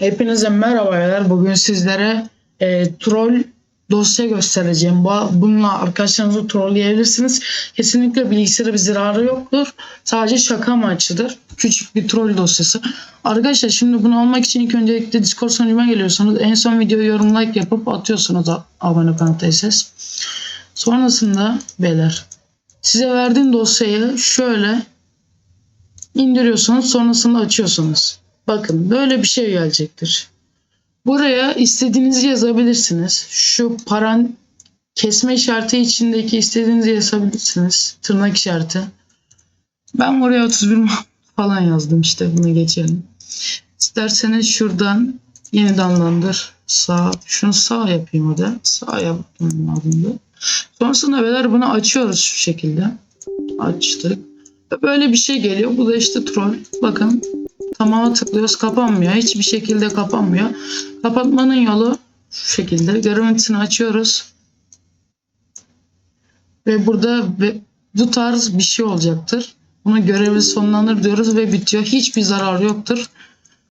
Hepinize merhaba beyler. Bugün sizlere e, troll dosya göstereceğim. Bu, bununla arkadaşlarınızı trolleyebilirsiniz. Kesinlikle bilgisayara bir zararı yoktur. Sadece şaka amaçlıdır. Küçük bir troll dosyası. Arkadaşlar şimdi bunu almak için ilk öncelikle Discord sunucuma geliyorsunuz. En son videoyu yorum like yapıp atıyorsunuz abone parantez. Sonrasında beyler size verdiğim dosyayı şöyle indiriyorsunuz sonrasında açıyorsunuz. Bakın böyle bir şey gelecektir. Buraya istediğinizi yazabilirsiniz. Şu paran kesme işareti içindeki istediğinizi yazabilirsiniz. Tırnak işareti. Ben buraya 31 falan yazdım işte bunu geçelim. İsterseniz şuradan yeniden landır. Sağ. Şunu sağ yapayım o da. Sağ yapmam lazımdı. Sonrasında beyler bunu açıyoruz şu şekilde. Açtık. Böyle bir şey geliyor. Bu da işte troll. Bakın tamama tıklıyoruz kapanmıyor. Hiçbir şekilde kapanmıyor. Kapatmanın yolu şu şekilde. Görüntüsünü açıyoruz. Ve burada bu tarz bir şey olacaktır. Bunu görevi sonlanır diyoruz ve bitiyor. Hiçbir zararı yoktur.